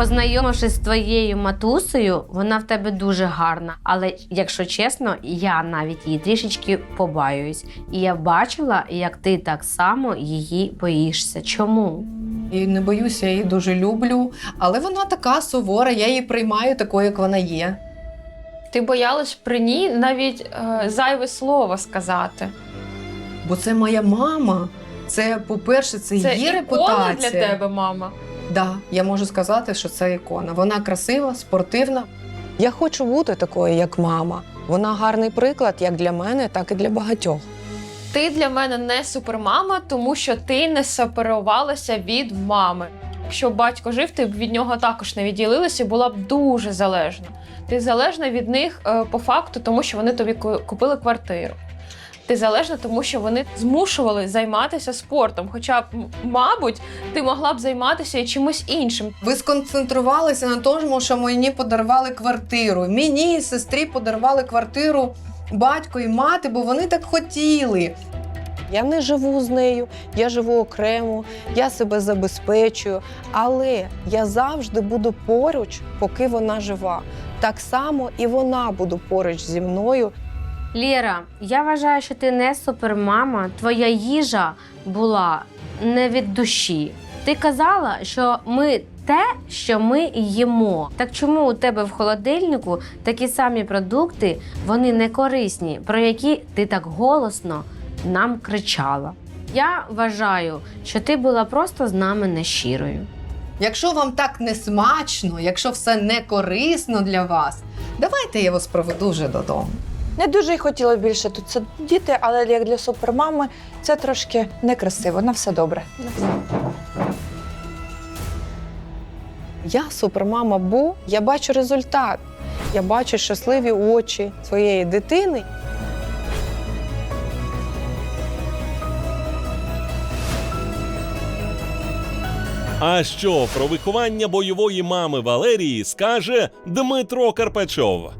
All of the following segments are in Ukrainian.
Познайомившись з твоєю матусею, вона в тебе дуже гарна. Але якщо чесно, я навіть її трішечки побаююсь. І я бачила, як ти так само її боїшся. Чому? І не боюся, я її дуже люблю. Але вона така сувора, я її приймаю такою, як вона є. Ти боялась при ній навіть е, зайве слово сказати. Бо це моя мама. Це, по-перше, це, Це її ікона репутація. для тебе, мама. Да, я можу сказати, що це ікона. Вона красива, спортивна. Я хочу бути такою, як мама. Вона гарний приклад як для мене, так і для багатьох. Ти для мене не супермама, тому що ти не сепарувалася від мами. Якщо батько жив, ти б від нього також не відділилася і була б дуже залежна. Ти залежна від них е, по факту, тому що вони тобі купили квартиру. Ти залежна, тому що вони змушували займатися спортом. Хоча б, мабуть, ти могла б займатися і чимось іншим. Ви сконцентрувалися на тому, що мені подарували квартиру. Мені і сестрі подарували квартиру батько і мати, бо вони так хотіли. Я не живу з нею, я живу окремо, я себе забезпечую, але я завжди буду поруч, поки вона жива. Так само і вона буде поруч зі мною. Лєра, я вважаю, що ти не супермама. Твоя їжа була не від душі. Ти казала, що ми те, що ми їмо. Так чому у тебе в холодильнику такі самі продукти, вони не корисні, про які ти так голосно нам кричала? Я вважаю, що ти була просто з нами нещирою. Якщо вам так не смачно, якщо все не корисно для вас, давайте я вас проведу вже додому. Не дуже й хотіла більше тут це діти, але як для супермами це трошки некрасиво. На все добре. Я супермама, бо я бачу результат. Я бачу щасливі очі своєї дитини. А що про виховання бойової мами Валерії скаже Дмитро Карпачов?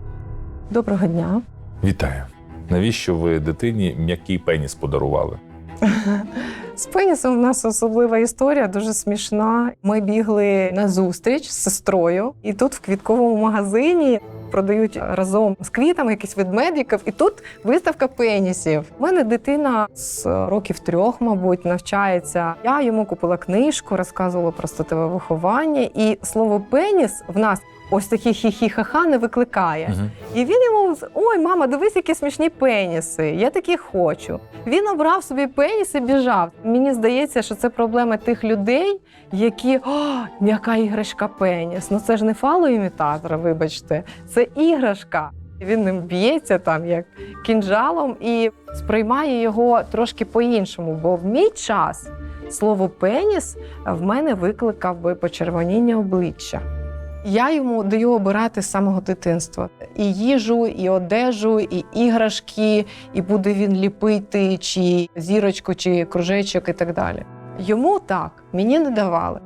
Доброго дня. Вітаю. Навіщо ви дитині м'який пеніс подарували? З пенісом у нас особлива історія, дуже смішна. Ми бігли на зустріч з сестрою, і тут в квітковому магазині продають разом з квітами якісь ведмедиків, і тут виставка пенісів. У мене дитина з років трьох, мабуть, навчається. Я йому купила книжку, розказувала про статеве виховання, і слово пеніс в нас. Ось такі хі-хі-ха-ха не викликає. І він йому ой, мама, дивись, які смішні пеніси. Я такі хочу. Він обрав собі пеніс і біжав. Мені здається, що це проблема тих людей, які о, яка іграшка пеніс. Ну це ж не фалоімітатор, вибачте, це іграшка. Він ним б'ється там як кінжалом і сприймає його трошки по-іншому. Бо в мій час слово пеніс в мене викликав би почервоніння обличчя. Я йому даю обирати з самого дитинства і їжу, і одежу, і іграшки, і буде він ліпити чи зірочку, чи кружечок, і так далі. Йому так мені не давали.